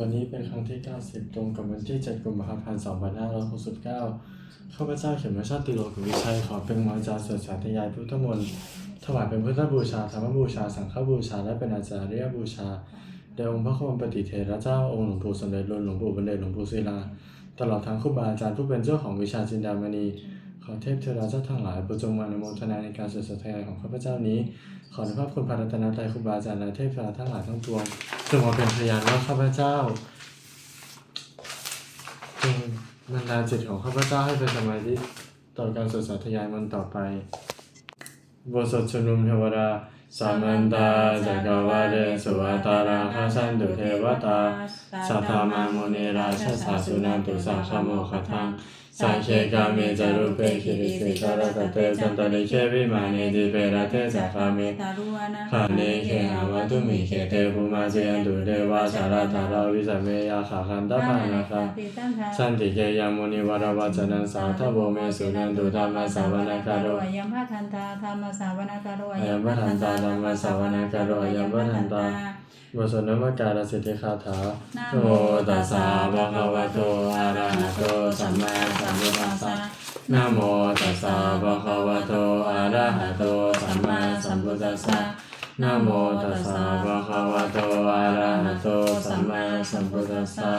วันนี้เป็นครั้งที่ 90 ตรงกับวันที่ 7 กุมภาพันธ์ 2569 ข้าพเจ้าเขียนมาชาติโลกุวิชัย ขอเป็นวาจาสวดสาธยายพุทธมนต์ถวายเป็นพุทธบูชาธรรมบูชา สังฆบูชา และเป็นอาจาริยบูชาแด่องค์พระโคมปฏิเทระเจ้าองค์หลวงปู่สมเด็จรุ่นหลวงปู่บรรเดชหลวงปู่ศิลา ตลอดทั้งครูบาอาจารย์ผู้เป็นเจ้าของวิชาจินดามณี ขอเทพเทวดาเจ้าทั้งหลายประจงมาในโมทนาในการสวดสาธยายของข้าพเจ้านี้ ขอในพระคุณพระรัตนตรัยครูบาอาจารย์และเทพเทวดาทั้งหลายทั้งปวงจงมาเป็นพยานว่าข้าพเจ้าจงบรรดาจิตของข้าพเจ้าให้เป็นสมาธิต่อการสวดสาธยายมันต่อไปบทสวดชนุมเทวดาสามันตาจักรวาเรสุวัตาราคาสันตุเทวตา สัทธามาโมเนราชสาสุนันตุสังฆโมคทังสังเคกาเมจารุเปคิริสิกรตเตจันตริเควิมาเนดิเปรเตจักขาเมตารุวานาขาเนเคหาวัตุมิเคเตภูมาเจยันตุเดวาสาราธาราวิสเมยาขาคันตปานาคาติตันทาสันติเกยามุนิวรวัจนันสาทโวเมสุนันตุธรรมสาวนากาโรยัมพะทันตาธรรมสาวนากาโรยัมพะทันตาธัมมสาวนากาโรยัมพะทันตาบทสวดนมัสการสิทธิคาถานะโมตัสสะภะคะวะโตอะระหะโตสัมมาสัมพุทธัสสะนะโมตัสสะภะคะวะโตอะระหะโตสัมมาสัมพุทธัสสะนะโมตัสสะภะคะวะโตอะระหะโตสัมมาสัมพุทธัสสะ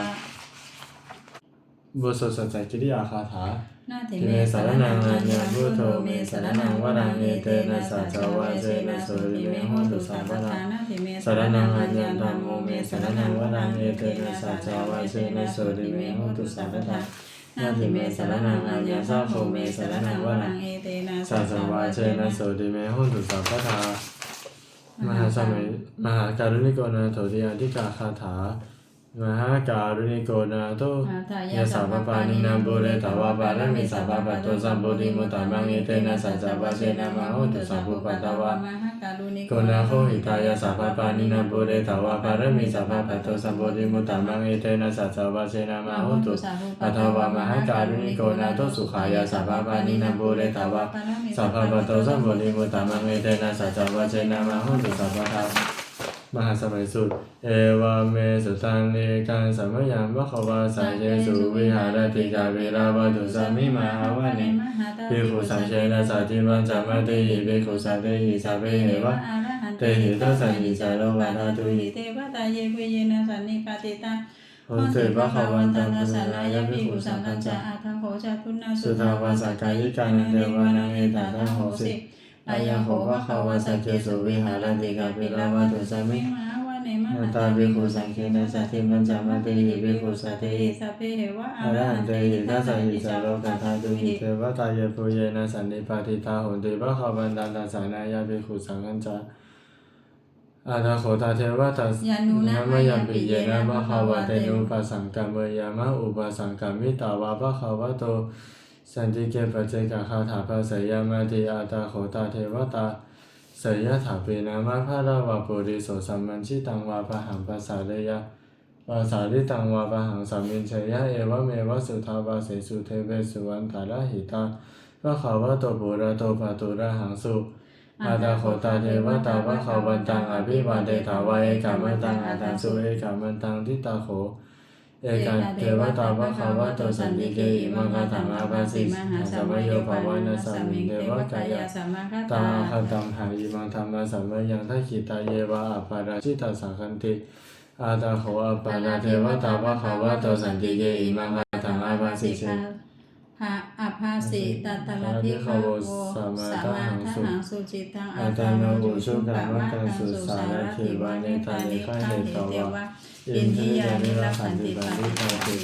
บทสวดสัจจกิริยาคาถา นาทิทิเมสารนังอัญญญญพุทโธเมสารนังวรังเอเตนะสัจจวาเจนะนะสุริเมหุตุสัมปปทาทานาสารนังอัญญธัมโมเมสารนังวรังเอเตนะสัจจวาเจนะนะสุริเมหุตุสัมปปทานาทิเมสารนังอัญญาสัพโพเมสารนังวรังเอเตนะสัจจวาเจนะนะสุริเมหุตุสัมปทามหาสมัยมหาการุณิโกนาโถติยาธิกาคาถา มหาการุณิโกนาโตอาทายยะสัพพปานินามบุเรตาวาปารมิสัพพปะโตสัมปุติมุตตะมังเอเตนะสัจจวะเชนะมะโหตุสัพพุปัตตวะมหาการุณิโกนาโคหิตายะสัพพปานินามบุเรตาวาปารมิสัพพปะโตสัมปุติมุตตะมังเอเตนะสัจจวะเชนะมะโหตุปัตตวะมหาการุณิโกนาโตสุขายะสัพพปานินามบุเรตาวาสัพพะปะโตสัมปุริมุตตะมังเอเตนะสัจจวัชเชนะมะหุตุสัพพะทา มหาสมัยสุด เอวะเมสุตังเนกังสัมมยังวะคะวะสายเยสุวิหารติกาเวราวะตุสัมมิมาหาวะเนภิกขุสังเชนะสัจจิวัญจามะเตหิภิกขุสันเตหิสัพเพเหวะเตหิทัสสันหิจาโลวะนาตุหิเทวตาเยปุเยนะสันนิปาติตังโหเตวะคะวันตังสาลายายภิกขุสังฆัฆัญญจาอาทังโหจาตุนาสุทาวาสกายิกานันเทวานังเอตาทังโหสิ อายะโหวะคะวะสัจเจสุวิหารติกาเวราวะตุสัมมิมหาวะเนมนัหานตาภิกขุสังเคนะสัตถิมัญจามะเตหิภิกขุสัตถิสัพเพเหวะอรหันเตหิทัสสะหิจาโลกัตถาตุหิเทวตาเยปุเยนะสันนิปาติตาโหติภะคะวันตันตัสานายาภิกขุสังฆัญจาอาทาโขตาเทวตัสยานุนะมยัมปิเยนะภะคะวะเตนุปัสสังกัมเมยามะอุปัสสังกัมมิตาวาภะคะวะโต สันติเกปะเจกะคาถาภาสยามะติอาตาโขตาเทวตาสยถาเปนามะภะระวะปุริโสสัมมัญชิตังวาปะหังปัสาเรยะวาสาลิตังวาปะหังสัมมินชยะเอวะเมวะสุทาวาเสสุเทเวสุวันตาลหิตาภะคะวะโตปุระโตปะตุระหังสุอาตาโคตาเทวตาภะคะวันตังอภิวาเดถาวะเอกามันตังอาตังสุเอกามันตังทิตาโข เอกาเทวตาภะคะวะโตสันติเกอิมังคตังอาภาสิมหาสัมมโยภาวานาสัมมิงเทวกายะสัมมาคตาตาคตังหายิมังธรรมสัมมยังทัคขิตาเยวะอปาราชิตาสังคันติอาตาโขอปาราเทวตาภะคะวะโตสันติเกอิมังคตังอาภาสิเชภาอภาสิตัตตละทิภาโวสัมมาทัหังสุจิตังอาตาโนอุชุกามะกังสุสารทิวานิตานิฆาเหตวะ อินทิยานิรักขันติปานิภาติ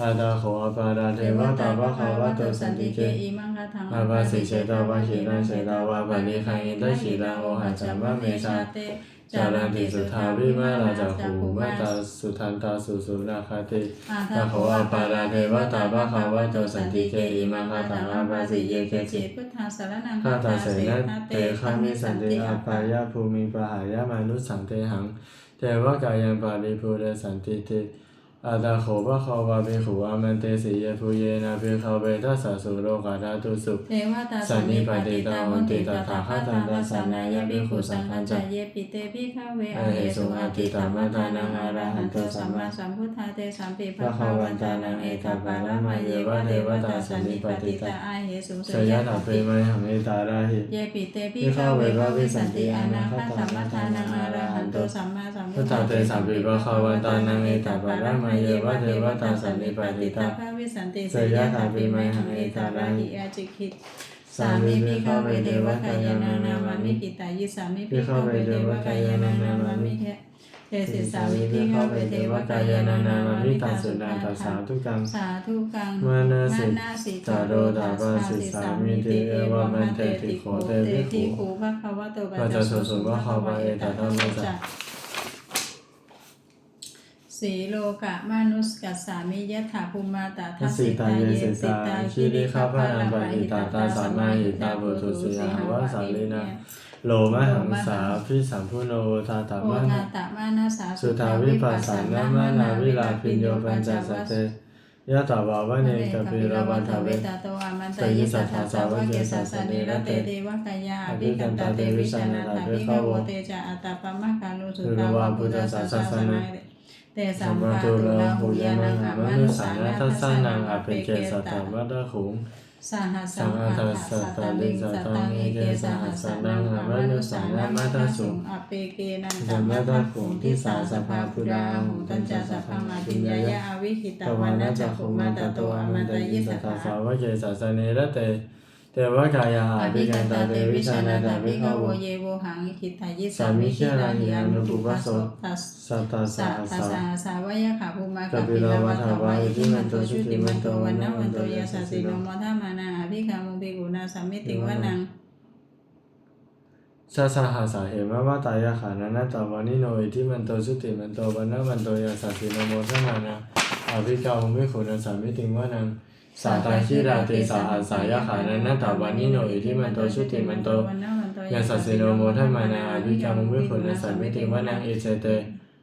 อาตาโขอปาราเทวตาภะคะวะโตสันติเกอิมังคทังอาภาสิเชตาวะขีรังเชตาวะปะนิคังอินทขีรังโอหัจามะเมชาเตจารันติสุทาวิมาราจาหูมาตาสุทันตาสุสุนาคาติตาโขอปาปาราเทวตาตาภะภะคะคะวะโตโตสันติเกอิมังคคตัตังงอาอาภาสิเยเกจิจิพุทธาสารนังข้าตาเสนะนาเตคามิสันติอาปายาภูมิปหายามานุสังเตหัง တေဝကာယံပါဠိဘုရသံတိတိ อาตาโขภะคะวะภิกขุอามันเตสิเยภูเยนะภิกขเวทัสสะสุโลกาธาตุสุเทวตาสันนิปติตาหุนติตถาคตังตัสสนายะภิขุสังฆัญจะเยปิเตภิกขเวอเหสุอาทิตามทานังอาระหันโตสัมมาสัมพุทธาเตสัมปิภะคะวันตานังเอตปาระมะเยวะเทวตาสันนิปติตาอาเหสุสยะถาเปมัยหังเอตาราหิเยปิเตภิกขเวภวิสันติอานาคตสัมมาทานังอาระหันโตสัมมาสัมพุทธาเตสัมปิปิภะภะคะคะวันตานังเอตตาปาปาระระมะมะเยเยวะเทววตาสันนิปปติติตาตาภาวิสันติสยะถาเปมัยหังเอตาราหิอาจิคิตสามิภิกขเวเทวะกายานานามามิกิตายิสามิภิกขเวเทวะกายานานามามิเทเทสิสามิภิกขเวเทวะกายานานามามิตาสุนาตาสาธุกังสาธุกังมานาสินาสิจาโรดาปาสิสามิติเอวะมันเตติโขเตภิกขุขูภะคะวะโตปัจจสุสุภะคะวะเอตทัมมัจจะ สีโลกะมานุสกัสสามิยะถาภูมาตาทัทัสสสิสิตาตาเยเยสิสิตาตาคิริคาพานันปะหิตาตาสามาหิตาบุตุสิยหาวะสาลินาโลมหังสาพิสัมพุโนทาตาโอมาทานะตะมานาสาสุทาวิปัสสานามานาวิลาปิญโยปัญจสตเตยะตาวาวะเนกปิรวัฏทเวตาโตอามันตยิสัทธาสาวะเกสัสสะเนระเตเทวกายาอภิกันตาเตวิชานาถาภิกขโวเตจะอัตตปะมะคาลุสุตาวาพุทธสสสนา เตสัมมาตุลาหุยายานันังออมนุสาสานันัสาสานังออเปเกสัตตมัตตขุงสหัสสัสังงฆาฆาทัสสะสัตตาลิลิสัตตตัตังเอเกสหัหัสสสะสะนันังออมนุสาสานังงมัมัตตตตสุงอเปเกนันสัตมมามาตาตาขุงทิทิสาสภาภาพุพุดาหุตัญจาสัพพพัพังงมามาปิปิญญาญายะอวิหิตตวัวานนานาจักขุมามาตตโตอมันตยิสัสัททธาสาวะเกสัสสเนระเต เทวกายาอภิกันตาเตวิชานาตาตาภิภิกกขขโวเยโวหังคิทิตายิสามิชิราหิอานุปุปโสตัสสัตตาสะสาทัสสาสะสาวายะขาภูมาคาปิลาวัฏวายที่มันโตชุติมันโตวันนะวันโตยาสัสสิโนมทามานาอภิกามุภิกุณาสัมมิติวานังชาสาหาสาเหมาวาตายาขานานาตาวานิโนอิทิมันโตสุติมันโตวันนะวันโตยาสัสสิโนมทนานาอภิกามุมิขุนาสามิติวานัง สาตาคิราติสาหัสายาขานานาตาวานิโนอิทิมันโตสุติมันโตยาสัสสิโนโมทัมมานาอภิกรรมวิคุณสัมมิติวานังอิเจเต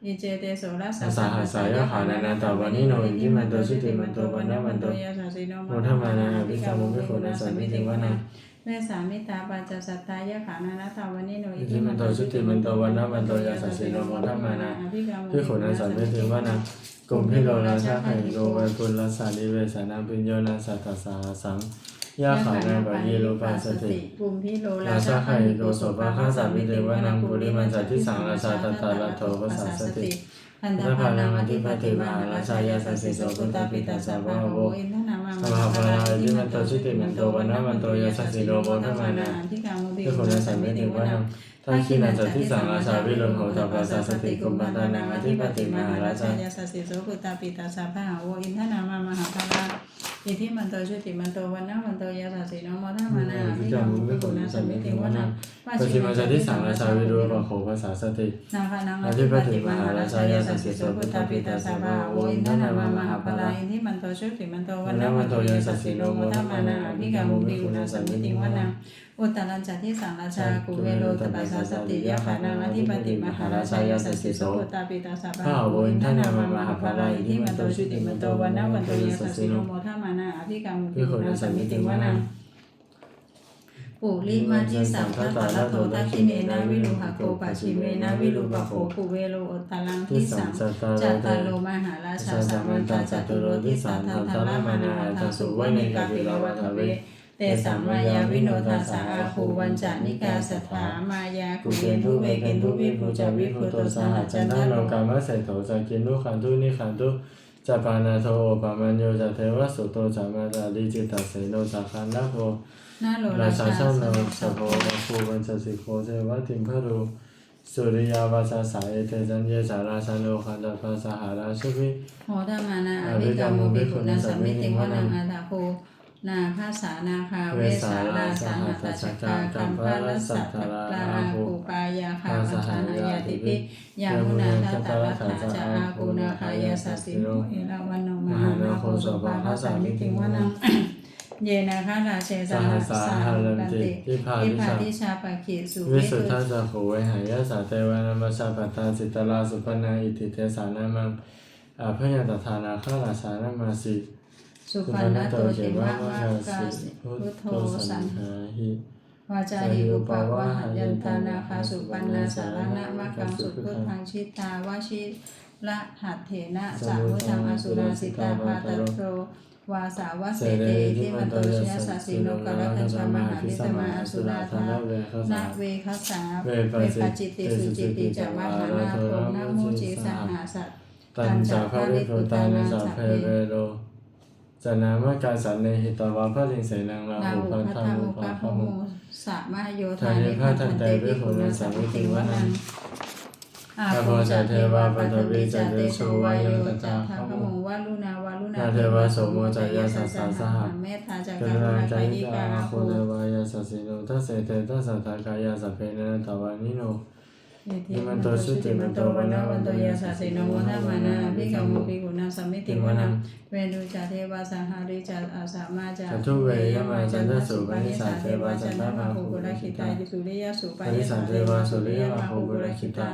อิเจเตโสรัสสาหัสายะขานานาตาวานิโนอิทิมันโตสุติมันโตวันนะวันโตยาสัสสิโนโมทัมมานาอภิกรรมวิคุณสัมมิติวานังเวสามิตาปัจจสัตตายะขานานาตาวานิโนอิทิมันโตสุติมันโตวันนะวันโตยาสัสสิโนโมทัมมานาอภิกรรมพิขุณสัมมิติวานัง กุมพิโลราชาไคโกเวปุลลสาลิเวสานาปิญโยนาสัตตสาสังยาขานาบายีโลปัสสติภูมิพิโลราชาไคโกโสภะข้าสามิเทวานังปุริมันจัตติสังราชาตตาลโทภาษาสติ พันธพานังอธิปติมหาราชายาสัสสิโสพุตตาปิตาสัพพะโวอินทนามามหาภาราอิมันโตสุติมันโตวันนะวันโตยาสัสสิโนโมทัมมานาที่กามุบิคุณสัมมิติวานังทักขินาจัตติสังราชาวิรุณโหตภาษาสติกุมปันตานังอธิปติมหาราชายาสัสสิโสพุตตาปิตาสัพพะโวอินทนามามหาภาราอิทิมันโตชุติมันโตวันนะวันโตยาสัสสิโนโมทมมานาที่กามุบิขุณสัมมิติวานังปฏิมาจัตติสังราชาวิรุณโหภาษาสตินาคานังอธิปติมหาราชายาสสสิโสพุทธาปิตาสัพพะโวอินทนามามหาภาราอินทิมันโตชุติมันโตวันนะวันโตยาสัสสิโนโมทัมมานาอภิกามุบิกุณาสัมมิติวานังอุตตรัญจัตติสังราชากุเวโลตปัสสะสติยะขานังอธิปติมหาราชายาสัสสิโสพุทธาปิตาสัพพะโวอินทนามามหาภาราอินทิมันโตชุติมันโตวันนะวันโตยาสัสสิโนโมทัมมานาอภิกามุบิกุณาสัมมิติวานัง ปุริมาจิสัมภะตะละโตทักขิเนนะวิรุหะโกปัจฉิเมนะวิรุปะโขปุเวโลอตตลังที่ทิสัสังงสัตตาจัตตาโลมหาราชาสัมมันตาจตุโรทิสันทันทละมานาหัสุวเนกาปิลวัฏเวเตสัมมายาวิโนทาสาอาคูวันจานิกาสัทธามายาคุเกนทุเวเกนทุวิภูจาวิภูโตสหัจันททโลกามะเสโถจักินุขันตุนิขันตุจัปานาโทปามันโยจัเทวสุโตจัมาตาลิจิตาเสโนจัคันนาโภ นาโลราราชาชาช่างสโนมุสะโพวะภูวันจสิโคเทวติมพรูสุริยาวาสาสายเตจันเยสาราชาโนขันตภาสหาราชุภิโหธรรมานาอภิกรรมุบิขุณาสัมมิติวนังอาตาโพนาภาษานาคาเวสาลาสาหัตจักกากัมพาลสัตตลาอาคูปายาคาวัชานายาติปิยามุนาทัตตาลัทธาจาอาคูนาคายาสัสสิโนเอราวันโนมหานาโคโสภาภาษามิติวนัง เยนาคาราเชสหัสสาหันติที่พาอิลิปาสาทิชาปะขิสุวิวิสุสุทธาจักขูเวหายาสาเทวานามาชาปัตตาจิตตลาสุปนาอิติเทสานามังออาพยัญตทานาข้าราชานามาสิสุปันนโตเขมะวะกาสิพุทโธสันหาหิวาจาหิอุปาวะหัยันตานาคาสุปันนาสารณะมะกังสุพุทธังชิตาวาชิละหัตเถนะสามุทังอสุราสิตาภาตโร วาสาวะเสเตทิมันโตชยสัสสิโนกะละคัญชามหาพิตมาอสุราธาเวคนาสาเวคัสสาเวเวปัสสิปจิตติสุจิตติจัมมาหานาโพนะโมจิสหาสัตตันจาภริพุตานาสาเพเวโรจนามกาสันเนหิตวาพระลิงเสนังลานาหุหุพันพัทธาธามุมุปาปะพพมุมุสามะโยทาธานินิพาพัทัทันนเตเตวิวิภูภูนันัสสสาสามิมิติติววนันังง อาโภจเทวาปัตวิจเตโชวายโยจัตถาพมุวาลุนาวาลุนาเทวาสโมจายสัสสะสหะเมตตาจักรรุุณาณาใจไกนิกากาอาคโภเทวายาสัสสิโนทัสเสเตทัสสัทธากายาสัพเพนะตวานิโนอิมันโตชุติมันโตวันนาวันโตยาสาสิโนวัฏมานาภิกขมุภิกุนาสัมมิติวนังเวนุจาเทวาสังหาริจาอาสามาจาจัตุเวยมาจันทสุปนิสาสาเทเทวาจันทมาภูกุลคิตาตายุสุริยสุปนิสันเทวาสุริยมาภูกุลคิตา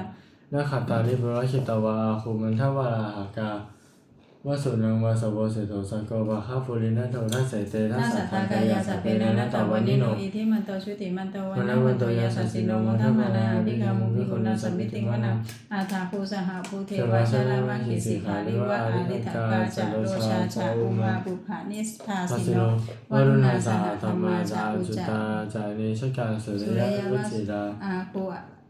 นาคตาลิบุรคิตาวาอาคุมันทวาราหากาวสุนังวาสโวเสโตสกวาคาปุรินันโททัสเสเตทันาสสัสัททธาธากายายาสัสัพพเพเพนะนะนันัตตตตวัวันนนินิโนโนอิทิมันโตชุติมันโตวันนาวันโตยาสัสสิโนมทัมมานาภิกขมุภิกขุนาสัมมิติวนังอาทาภูสหภูเทวาชลามาคิสิขาริวะอาริทกาจาโรชาชาอุมาปุภานิสทาทัสสิสิโนโนวรุณาสาธรรมาจาจุตาจานิชกาสุริยะวิจิตาอาคู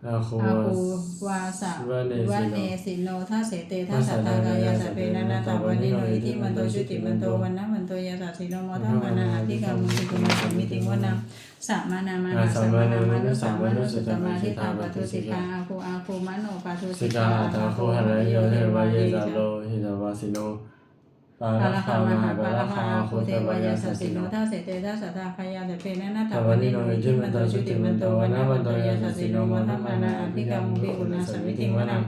อาโคอาคูวาสะวะเนวะสิเนโนสิโนทัสเสเตทัสสะทากายาสัพเพนะนาตาวันนิโนอิทิมันโตชุติมันโตวันนะมันโตยาสัสสิโนโมทัมมานาภิกขมุภิกขุนาสัมมิติวนังสัมมานามานาสัมมานามานุสัมมานุสุตมาทิตาปัตุสิกาอาคูอาคูมโนปัตุสิสิกากาอาตาโคหะระโยเทวายะจาโลหิตวาสิโน ปาปาราราคาคามมหาหาปาปาราราคาคาโคโคเทเทวาวายะยาสัสัสสสิสิโนโนทัสเสเตทัสสะทาคายาสัพเพนะนาตตาวัวันนนินิโนโนอิอิจิทิมัมันนโตโตชุชุติติมัมันนโตโตวัวันนนะนะวัวันนโตโตยายาสัสัสสสิสิโนโนโมโมทัทัมมมามานานาอภิภิกกรรรรมมภิภิกกขุขุนานาสัสัมมมิมิติติววนันังง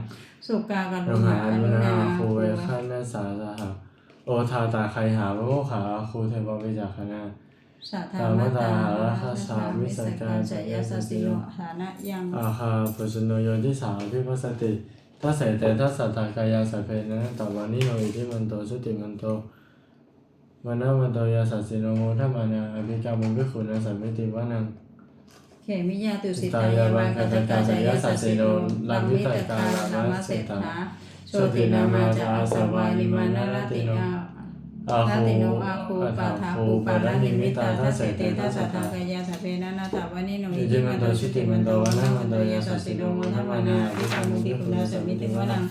สุกากันโรหะอนุนาโคเวเวคันนาสาสหะโอทาตาไคหาโมขาคูเทววิจักขณาสัทธามตาหาราคาสามิสกาจยาสัสสิโนฐานะยังอาคาปุชโนโยที่สามพิพัสสติ ทัสเสเตทัสสัตตากายาสัพเพนะตวันนิโนอิทิมันโตสุติมันโตวันนาวันโตยาสัสสิโนโมทัมมานาอภิกรรมุภิกขุนาสัมมิติวานังเขมิยาตุสิตายาวากตกาจยาสัสสิโนลัมมิตกาลานามาเสถาโชตินามาจาอาสวานิมานาลติอา อาติโนอาคูปาทาคูปาปารารานินิมิตาตาทัสเสเตตทัสสสะสัตทากายาสเปนะนาตาวันิโนอิอิจิมันโตโตชุชุติติมันโตวะนาวันโตยาสัสสิโนมนัมมานาอิสัมุมุภิภิกกขุขุนานาสัมมิติวานัง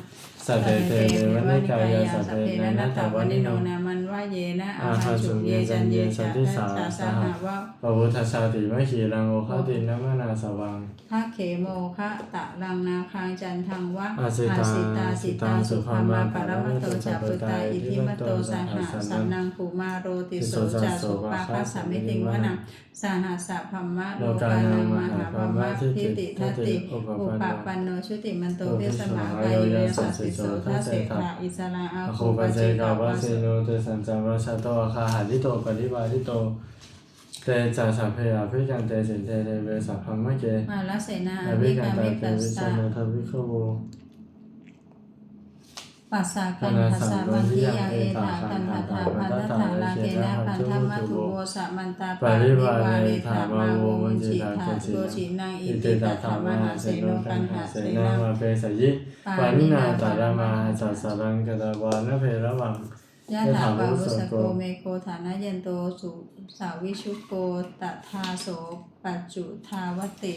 สัตเตเตเววันนิกายาสัพเพนะนัตตวันนิโนนามันว่าเยนะอาอาหาหาสุสุเยเยจัจันนเยเยชาสันติทัสาสสะสสหหว่าปวุทธชาติมะขีรังโอคตินะมะนาสวังทะเขโมคะตะลังนาคางจันทังวะอาสิตาสิตาสิตาสุภามาปรมัตโตจัปุตตาอิทิมัตโตสหะสันนังภูมาโรติโสจัสโสปาคัสสมิติวนังสหะสัพพมะโลกานังมหาพมะทิติทัตติ อุปปันโนชุติมันโตเพสมากายโยสัสสิโสทัสเสถาอิสระอาอโคโคปปัจเจเจกากาวาสสิโนเตสันจังวชาโตอาคาหาริโตปริวาริโตเตจาสัพเพอภิกันเตสินเตเทเวสัพพัมมะเกมาลเสนาออภิภิกักานตามิเตตัสวิสะชโนทวิขโว ปัสสะกันทัสสะมันทิยังเอตากันทัตถาพันทัตาลาเกนะพันธมัตุโวสะมันตาปาริวาเรธามาโวมุจิตาโกจินังอิอิติตาธาธามมหาเสโนโนกันหาเสนามาเปสยิปานินาตารามาจัสสารังกตาวานเพระวังยะถาบาวุสโกเมโกฐานะยันโตสุสาวิชุโกตถาโสปัจจุทาวติ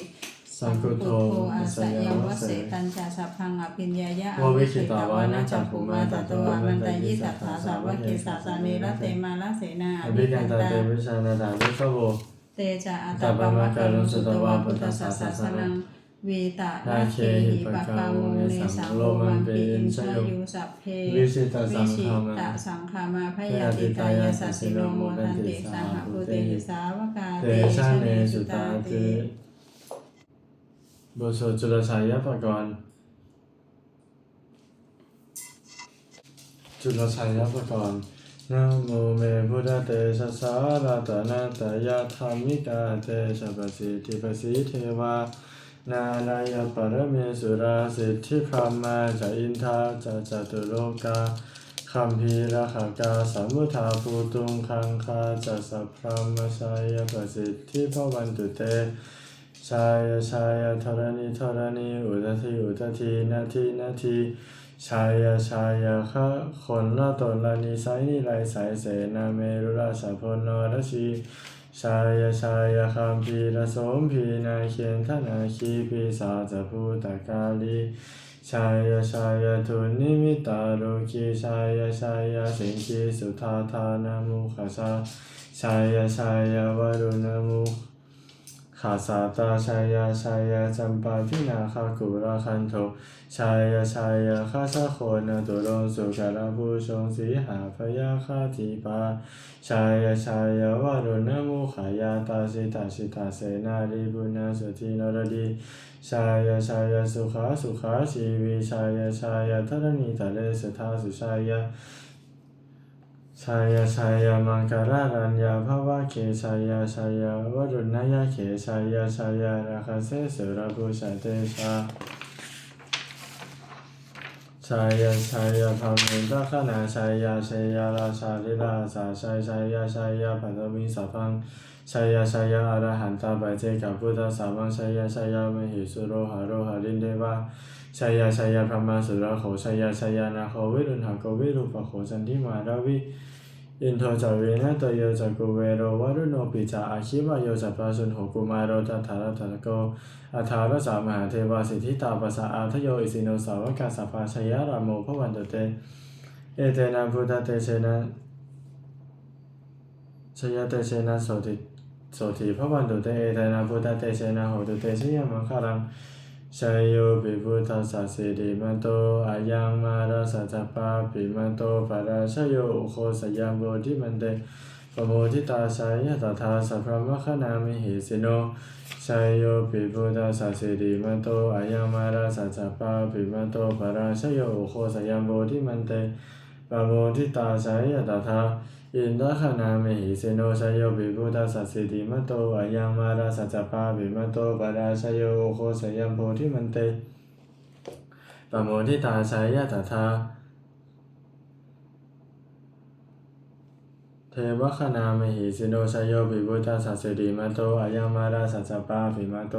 สังคุโทอาสัศัญยญายววเสเสตัญจาสัพพังอภิญญายะววิคิตาวาานะนะจัจักกขุขุมามาตตโตโตอาอามัมันนตตยิยิสัสัททธาธาสาสาววกกเกเกสาสาสาสานินิรัรัตตเตเตมามาลเสนาอภิกันตาเตวิชานาถาวิขโวเตจะอัตตปะมะกังสุตวาพุทธสัสสะนังวีตะนาเคหิปะกามุเนสังโลมันเปอินชยุสัพเพวิสิตาสัวิงชิฆามาตะสังคามาพยาติตายาสัสสิโนโมทันติสหภูเตหิสาวกาเตเตชะชะเนเนสุสุตาตาเตติบุโสจุลสายปกรณ์จุลสายปกรณ์นะโมเมพุทธเตชะสาราตนาตยาธรรมิกาเตชะปสิทิปสิเทวา นารายปรเมสุราสิทธิพรหมาจะอินทาจะจตุโลกาคัมภีรขากาสมมุทาภูตุงคังคาจัสสะพรมชายประสิทธิพวันตุเตายชายธรณีธรณีอุตทีอุตทีนาทีนาทีชายชายคะคนละตนละนิสัยนิไรสายเสนาเมรุราชพลนรชีชายชายคัมพีระสมพีนาเขียนทนาคีปีสาจภูตกาลีชายชายทุนิมิตาโลกีชายชายสิงคีสุทาทานามุขชาชายชายวรุณมุขาสาตาชายาชายาจัมปาทินาคากุราคันโทชายาชายาคาชาโคนตุลงสุการะผู้ชงสีหาพยาคาทีปาชายาชายาวารุณมุขายาตาสิตาสิตาเสนาริบุญาสุทีนรดีชายาชายาสุขาสุขาชีวีชายาชายาทรณีทะเลสุทาสุชายา ชายาชายามังการารัญญาภาวะเขชายาชายาวรุณยาเขชายาชายาราคาเสสุรภูชาเตชาชายาชายาภามิตาขณาชายาชายาราชาลิลาสาชายชายาชายาปัตมิสัพังชายาชายาอรหันตาปัจเจกพุทธสาวังชายาชายามหิสุโรหะโรหะลินเดวาชายาชายาพรหมาสุรโขชายาชายานาโควิรุณหะโกวิรูปโขจันทิมาราวิ อินโทจาเวนะตโยจักกุเวโรวรุโนปิจาอาคิวะโยจัปปะสุนโหกุมารโรตัทธารตัตโกอัฏฐารสามหาเทวาสิทธิตาปัสสะอาทโยอิสิโนสาวกาสัพาชยารามโมภวันตเต เอเตนะพุทธเตเชนะชยเตเชนะโสติโสติภวันตุเตเอเตนะพุทธเตเชนะโหตุเตชยมังคารัง ชัยโยปิพุทธัสสะสิริมันโตอายังมาราสัจปาปิมันโตปะราชโยอุโคสยามโบธิมันเตปโมทิตาสายตถาสัพพมะคนามิหิสิโนชัยโยปิพุทธัสสะสิริมันโตอายังมาราสัจปาปิมันโตปะราชโยอุโคสยามโบธิมันเตปโมทิตาสายตถา อินทขนามิหิสิโนชัยโยปิพุทธัสสะสิริมันโตอายังมาราสัจปาปิมันโตปะราชโยโคสยามโบธิมันเตปโมทิตาชายตถาเทวคณามหิสิโนชยโยปิพุทธาสัสสิริมันโตอายังมาราสัจปาปิมันโต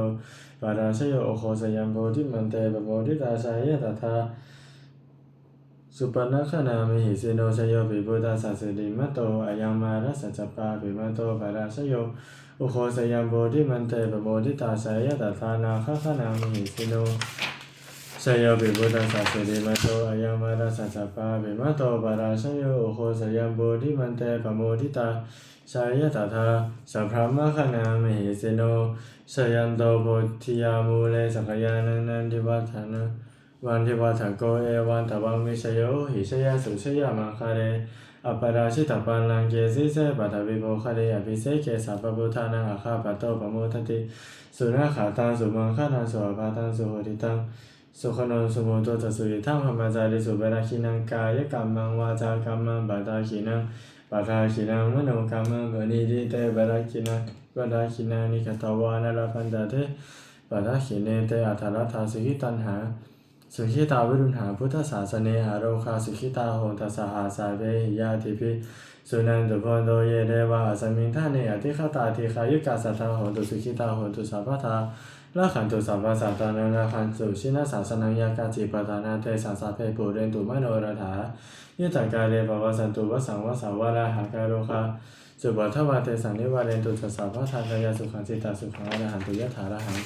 ปาราชโยโอโคสยัมโพธิมันเตปโมทิตาชายตถา สุปนัคณามหิสิโนชโยปิพุทธาสัสดิมันโตอายังมาราสัจจปาปิมันโตปาราชโยโอโคสยัมโพธิมันเตปโมทิตาชายตถานาคคณามหิสิโนชโยปิพุทธัสสะสิริมัตโตอายังมาราสัจจปาปิมัตโตปาราชโยโอโคสยัมโบธิมันเตปโมทิตาชายตถาสัพพมะคณามหิสิโนชยันโตโพธิยามูเลสักยานันนันทิวัฒนะ วันทิวัฒโกเอวันตวังมิชโยหิชยสุชยมังคาเรอปราชิตปันลังเกสิเสปัทวิโภคะเรอภิเสเกสัพพุทธานังอาคาปโตปโมทติสุนาขาตังสุมังคานังสุอภาตังสุโหติตังสุขโนสุโมโตจัสุยิทังพมัจจาริสุเบราคินังกายกรรมังวาจากรรมังบาดาคินังบาดาคินังมโนกรรมังบนิดิเตบาราคินังบาดาคินังนิคตวานาลาพันดาเตบาดาคิเนเตอัทารัทาสุขิตันหา สุขิตาวิรุณหาพุทธศาสเนหาโรคาสุขิตาโหนทัสสหาสาเวหิยาทิพิสุนันตุพนโตเยเดวะสมิงทาเนอติขตาทิขายุกาสัทธาโหนตุสุขิตาโหนตุสัพพทาละขันตุสัพพสัตตานังละขันตุชินะสาสนังยากาจิปตานาเตสัสสเพปุเรนตุมโนรถายุตตกาเลภวสันตุวสังวสาวะระหะการโรคาสุบัทธวาเตสังนิวาเรนตุจัสสะพทาทายาสุขังจิตตาสุขังอรหันตุยะถาระหัง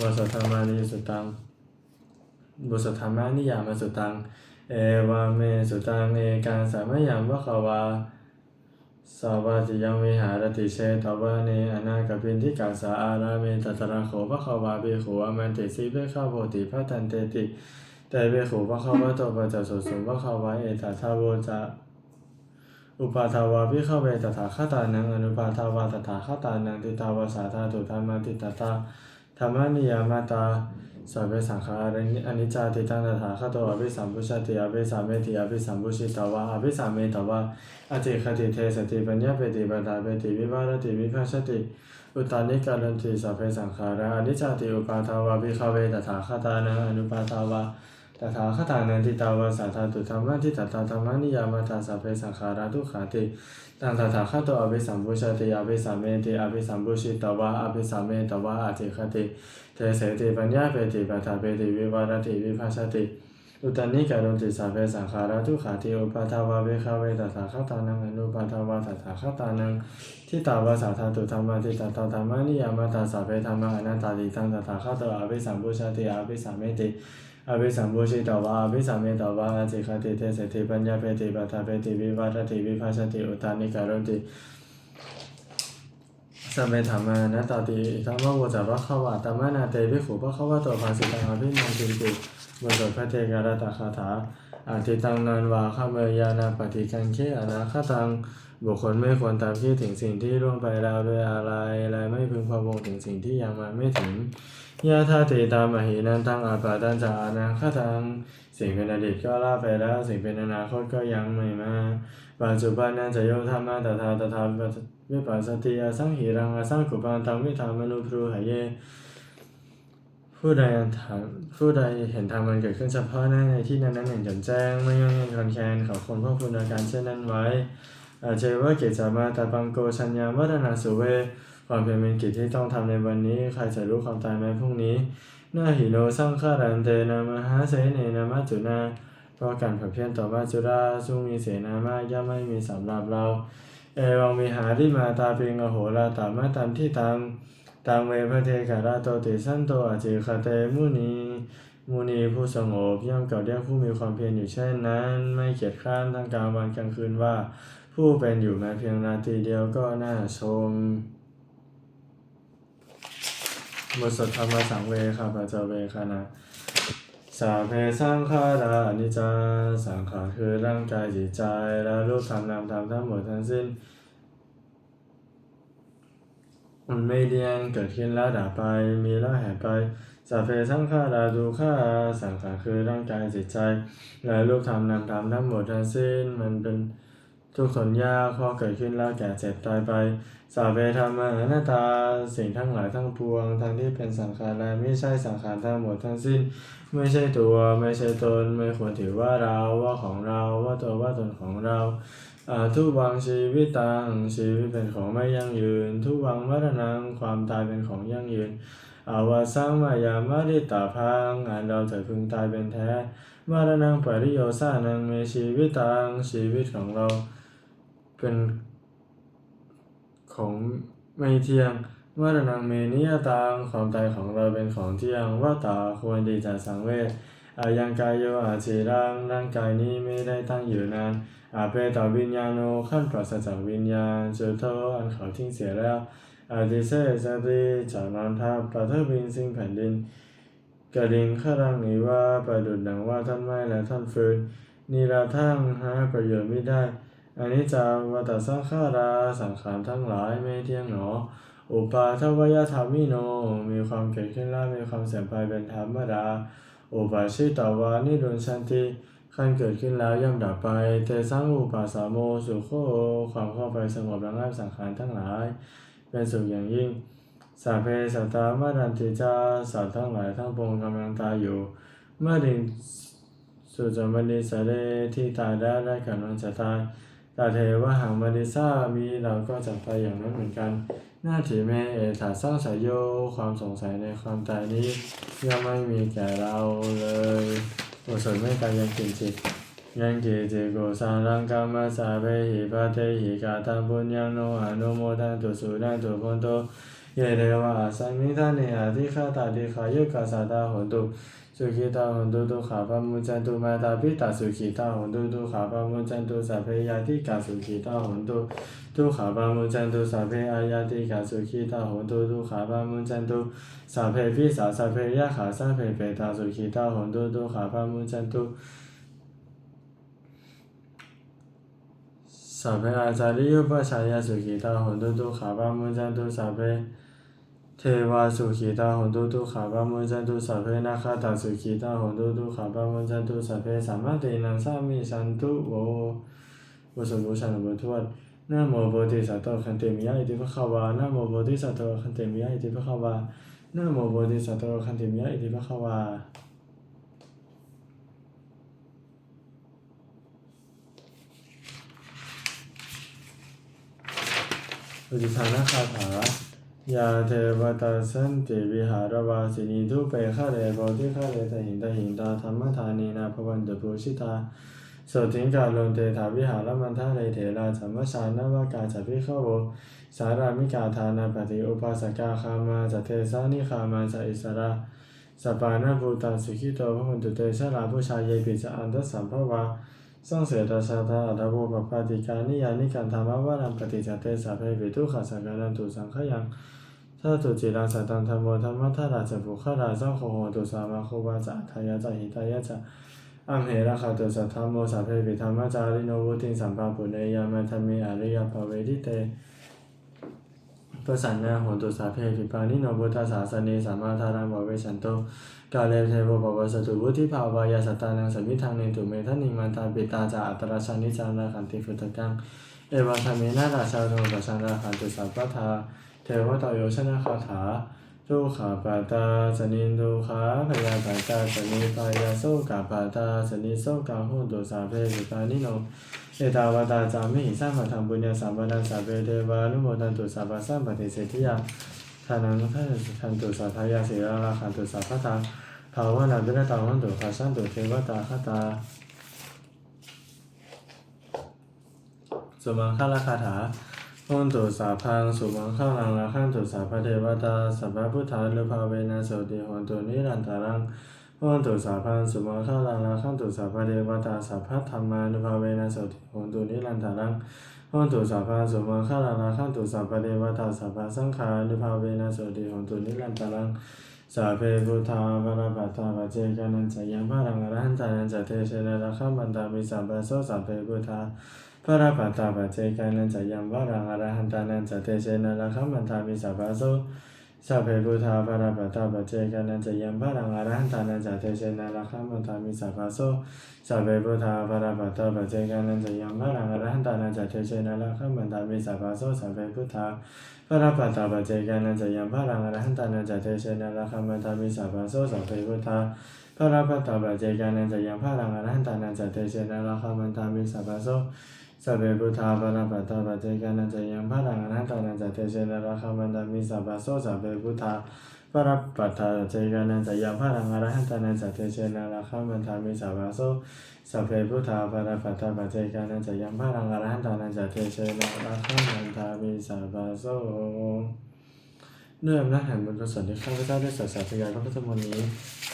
วสธรรมานิสุตัง บุสธรรมานิยามสุตัง เอวาเมสุตังเอกังสามยามวะขวาสาวาติยังวิหารติเชตวะเนอนาคปินทิกาสาอาราเมตัตระโขภะคะวาเบโขอมันติสิเบข้าโพติพัตันเตติแต่เบโขภะคะวะโตปัจจสุสุภะคะวะเอตถาโวจะอุปาทาวาพิขเวตถาคตานังอนุปาทาวาตถาคตานังติตาวาสาธาตุธรรมติตตาธรรมนิยามตา สัพเพสังขารานิอนิจจาติตังตถาคตโตอภิสัมพุชติอภิสามเมติอภิสัมพุชิตวะอภิสามเมตวะอติคติเทสติปัญญาเปติปัฏฐาเปติวิวารติวิภัชติอุตานิการันติสัพเพสังขาราอนิจจาติอุปาทาวะภิขเวตถาคตานังอนุปาทาวะ ตถาคตานันทิตาวาสาธาตุธรรมะทิตตาธรรมนิยามาตาสัพเพสังขาราทุขาติตังตถาคตอภิสัมพุชติอภิสัมเมติอภิสัมพุชิตวะอภิสัมเมตวะอธิคติเทเสติปัญญาเปติปัฏฐาเปติวิวารติวิภัสสติอุตานิการุติสัพเพสังขาราทุขาติอุปาทาวาเวคาเวตถาคตานังอนุปาทาวาตถาคตานังทิตาวาสาธาตุธรรมะทิตตาธรรมนิยามาตาสัพเพธรรมะอนัตตาติตังตถาคตอภิสัมพุชติอภิสัมเมติ อภิสัมพุชิตวาอภิสัมเมตวาอจิคติเทเสติปัญญาเปติปัฏฐาเปติวิวัตติวิภัสติอุตานิการุติสัมเมธรรมานะตติธรรมโวจัพพะคะวะตัมมนาเตวิขุพะคะวะโตภาสิตังอภินันติติบทสวดพระเทการตคาถาอาทิตังนันวาข้าเมยานาปฏิกังเคอนาคตังบุคคลไม่ควรตามที่ถึงสิ่งที่ล่วงไปแล้วด้วยอะไร และไม่พึงพะวงถึงสิ่งที่ยังมาไม่ถึง ยาธาติตามหินันตังอาปาตันจาอนาคตังสิ่งเป็นอดีตก็ล่าไปแล้ว สิ่งเป็นอนาคตก็ยังไม่มาปัจจุบันนั้นจะโยธรรมะตถาตถาวิปัสสติอสังหิรังอสังกุปันตังวิธามนุพรูหเยผู้ใดถามผู้ใดเห็นธรรมมันเกิดขึ้นเฉพาะหน้าในที่นั้นนั้นอย่างแจ่มแจ้งไม่ย่งเย็นคอนแคนขอคนพวกคุณอาการเช่นนั้นไว้อาเจว่าเกจจามาตาปังโกชัญญาวัฒนาสุเว ความเพียรเป็นกิจที่ต้องทำในวันนี้ ใครจะรู้ความตายไหมพรุ่งนี้หน้าหิโนสร้างข้ารันเตนามหาเสเนนามาจุนาเพราะการผัดเพี้ยนต่อมาจุราซึ่งมีเสนามาย่อมไม่มีสำหรับเรา เอวังมีหาริมาตาเปิงอโหราตามาตามที่ตามตามเวพระเทกาลาโตติสันโตอาจิคาเตมุนีมุนีผู้สงบย่อมเก่าเรียกผู้มีความเพียรอยู่เช่นนั้น ไม่เกียจคร้านทั้งกลางวันกลางคืนว่า ผู้เป็นอยู่แม้เพียงนาทีเดียวก็น่าชม บทสดธรรมสังเวคาพระเจเวคานะสาเพสังขารานิจจาสังขารคือร่างกายจิตใจและรูปธรรมนามธรรมทั้งหมดทั้งสิ้น มันไม่เที่ยงเกิดขึ้นแล้วดับไปมีแล้วหายไปสัพเพสังขาราดูขาสังขารคือร่างกายจิตใจและรูปธรรมนามธรรมทั้งหมดทั้งสิ้นมันเป็น ทุกข์ทนยากเพราะเกิดขึ้นแล้วแก่เจ็บตายไปสัพเพธรรมะอนัตตา สิ่งทั้งหลายทั้งปวง ทั้งที่เป็นสังขารและไม่ใช่สังขารทั้งหมดทั้งสิ้น ไม่ใช่ตัว ไม่ใช่ตน ไม่ควรถือว่าเรา ว่าของเรา ว่าตัว ว่าตนของเราทุวังชีวิตตังชีวิตเป็นของไม่ยั่งยืน ทุวังมรณังความตายเป็นของยั่งยืนอาวาสังมายามาริตาพังงานเราจะพึงตายเป็นแท้มรณังปริโยสานังมีชีวิตตังชีวิตของเรา เป็นของไม่เที่ยงมรณังเมนิยตังความตายของเราเป็นของเที่ยงว่าตาควรดีจากสังเวชอายังกายโยอาชีรังร่างกายนี้ไม่ได้ตั้งอยู่นานอาเปตวิญญาโนขั้นปราศจากวิญญาณเจอโทอันเขาทิ้งเสียแล้วอาดิเซสติจากนอนทับประเทศบินสิ่งแผ่นดินกระดิ่งข้ารังนี้ว่าประดุดดังว่าท่านไม้และท่านฟืนนิราทั้งหาประโยชน์ไม่ได้ อันนี้จาวัตสังขาราสังขารทั้งหลายไม่เที่ยงหนอ อุปาทวยธรรมิโน มีความเกิดขึ้นและมีความเสื่อมไปเป็นธรรมดา อุปาชิตาวานิรุนชันติขั้นเกิดขึ้นแล้วย่อมดับไปเตสังอุปาสาโมสุโคความเข้าไปสงบระงับสังขารทั้งหลาย เป็นสุขอย่างยิ่งสัพเพสัตตามารันติจาสัตว์ทั้งหลายทั้งปวงกำลังตายอยู่ เมื่อถึงสุจมณีสเลที่ตายได้ได้กำลังจะตาย ตาเทวะหังมณิสามีเราก็จะไปอย่างนั้นเหมือนกัน หน้าที่แม่เอถาสร้างสายโยความสงสัยในความตายนี้ย่อมไม่มีแก่เราเลยโอสถไม่กายยังกินจิตยังกิจิโกสารังกามาสาเปหิปะเทหิกาตังปุญญังโนอนุโมทันตุสุนันตุพุนโตเยเดวะสัมมิทาเนอธิคาตาธิคายุกาสาตาโหตุ สุขิตาหุนตุตุขาปมุจันตุมาตาปิตาสุขิตาหุนตุตุขาปมุจันตุสัพเพยาติกาสุขิตาหุนตุตุขาปมุจันตุสัพเพอายาติกาสุขิตาหุนตุตุขาปมุจันตุสัพเพพิสาสัพเพยะขาสัพเพเปตาสุขิตาหุนตุตุขาปมุจันตุสัพเพอาจาริยุปชายาสุขิตาหุนตุตุขาปมุจันตุสัพเพ เทวาสุขีตาหนตุตุขาบะมุจันตุสัพเพนะคาตาสุขีตาหนตุตุขาบะมุจันตุสัพเพสามารถตินังสามีสันตุโวบุสุบุชานบุทวดนะโมโพธิสัตว์ขันเตมิยะอิติภะขาวานะโมโพธิสัตว์ขันเตมิยะอิติภะขาวานะโมโพธิสัตว์ขันเตมิยะอิติภะขาวาอุติสานาคาถา ยาเทวตาสันติวิหารวาสินีทุเปฆะเรโพธิฆะเรตหินตหินตาธรรมธานีนาภวันตุภูชิตาสติงกาลนเตถาวิหารมันทะเรเถราสัมมชานวากาจัพิขโวสารามิกาทานาปฏิอุปาสกาคามาจเทสานิคามาสอิสระสปานาภูตาสุขิโตพระวันตุเตชะลาผู้ชายเยปิจะอันตสัมภวาสร้างเสดาชาตาอัตโวปปาติการนิยานิกันธรรมวารังปฏิจเตสาเพวิทุขัสการันตุสังขยัง ถ้าตุจิราสัตตังธรรมโมธรรมทัราจะบุคราสังโฆโหตุสามาโควาจะทายาจะหิตายาจะอัมเหระคาตุสัทธรรมโมสัพเพวิธรรมจาริโนวุติสัมปาปุเนยามัธรรมิอริยภเวทิเตประสันนาโหตุสาเพปิปานิโนบุตตาสาสเนสัมมาทารังบเวชันโตกาเลเทโวปวสตุวุธิภาวายาสตตานังสมิทางเนตุเมทันิมันตาปิตาจาอัตราชานิจานาขันติฟุตกังเอวาธรรมินาราชาโทปัชันราขันตุสัพพทา เทวตโยชนะคาถาทุขาปาตาสนินทุขาพยาปาตาสนิปายาโสกาปาตาสนิโสกาโหตุสาเพปิปานิโนเอตาวตาจามิหิสร้างมาทำบุญญาสามวันสาเปเทวานุโมทันตุสัพพะสัมปติเศรษฐิยาทานังทันทันตุสัทายาเสราราคันตุสัพพะทาภาวนาบิรตาวันตุขาชันตุเทวตาคตาสมังคลาคาถา วันตุสาพังสุมังคลังราคันตุสัพพะเทวตาสัพพะพุทธานุภาเวนะโสติหันตุนิรันตารังวันตุสาพันสุมาฆาลังลาขันตุสัพพะเทวตาสัพพะธรรมานุภาเวนะสติโหนตุนิรันดารังวันตุสาพันสุมาฆาลังลาขันตุสัพพะเทวตาสัพพะสังฆานุภาเวนะสติโหนตุนิรันดารังสัพเพพุทธาภรปัตตาปัจเจกานันจะยังพรังอรหันตานันจะเทเชนะระคัมบันตามิสัมปะโสสัพเพพุทธา พระปัตตาปัจเจกานันจะยังพรังอรหันตานันจะเทเชนะระคัมบันตามิสัมปะโสสัพเพพุทธาภรปัตตาปัจเจกานันจะยัมภรังอรหันตานันจะเทเชนะราคัมมันตามิสัพพะโสสัพเพพุทธาภรปัตตาปัจเจกานันจะยัมภรังอรหันตานันจะเทเชนะราคัมมันตามิสัพพะโสสัพเพพุทธาภรปัตตาปัจเจกานันจะยัมภรังอรหันตานันจะเทเชนะราคัมมันตามิสัพพะโสสัพเพพุทธาภระปัตตาปัจเจกานันจะยัมภรังอรหันตานันจะเทเชนะราคัมมันตามิสัพพะโส สัพเพพุทธาภรปัตตาปัจเจกานันจะยังพระรังอนันตานันจะเทเชนะราคามันดามิสัพพโสสัพเพพุทธาปรปัตตาปัจเจกานันจะยังพระรังอรหันตานันจะเทเชนะราคามันดามิสัพพโสสัพเพพุทธาปรปัตตาปัจเจกานันจะยังพระรังอรหันตานันจะเทเชนะราคามันดามิสัพพโส ด้วยอำนาจแห่งบุญกุศลที่ข้าพเจ้าได้สัตย์สัตยายพระพุทธมนต์นี้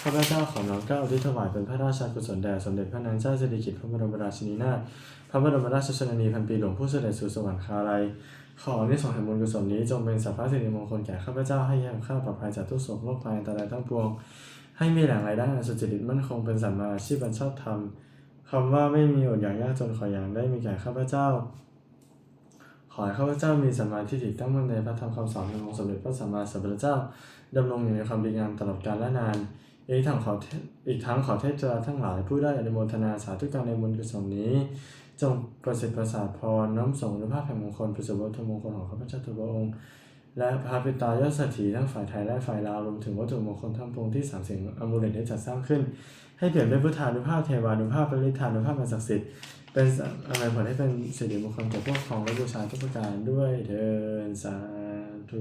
ข้าพเจ้าขอน้อมเกล้าอุทิศถวายเป็นพระราชากุศลแด่สมเด็จพระนางเจ้าสิริกิติ์พระบรมราชินีนาถพระบรมราชชนนีพันปีหลวงผู้เสด็จสู่สวรรคาลัยขอที่ส่งแห่งบุญกุศลนี้จงเป็นสัพพะสิริมงคลแก่ข้าพเจ้าให้แย้มข้าปลอดภัยจากทุกโศกโรคภัยอันตรายทั้งปวง ให้มีแหล่งรายได้อันสุจริตมั่นคงเป็นสัมมาชีพอันชอบธรรมคำว่าไม่มีอดอยากยากจนขออย่างได้มีแก่ข้าพเจ้า ขอให้ข้าพเจ้ามีสัมมาทิฏฐิตั้งมั่นในพระธรรมคำสอนขององค์สมเด็จพระสัมมาสัมพุทธเจ้าดำรงอยู่ในความดีงามตลอดกาลและนานอีกทั้งขอเทอีกทั้งขอเทพเจ้าทั้งหลายผู้ได้อนุโมทนาสาธุการในบุญกุศลนี้ จงประสิทธิ์ประสาทพรน้อมส่งอนุภาพแห่งมงคลประสบวัตถุมงคลของข้าพเจ้าทุกพระองค์ และพระปิตายอดสถีทั้งฝ่ายไทยและฝ่ายลาวรวมถึงวัตถุมงคลทั้งปวงที่สามสิ่งอมูลเลตได้จัดสร้างขึ้น ให้เปลี่ยนเป็นพุทธานุภาพเทวานุภาพปริธานุภาพอันศักดิ์สิทธิ์ เป็นอะไรผลให้เป็นสิริมงคลแก่พวกของและบูชาทุกประการด้วยเดินสาธุ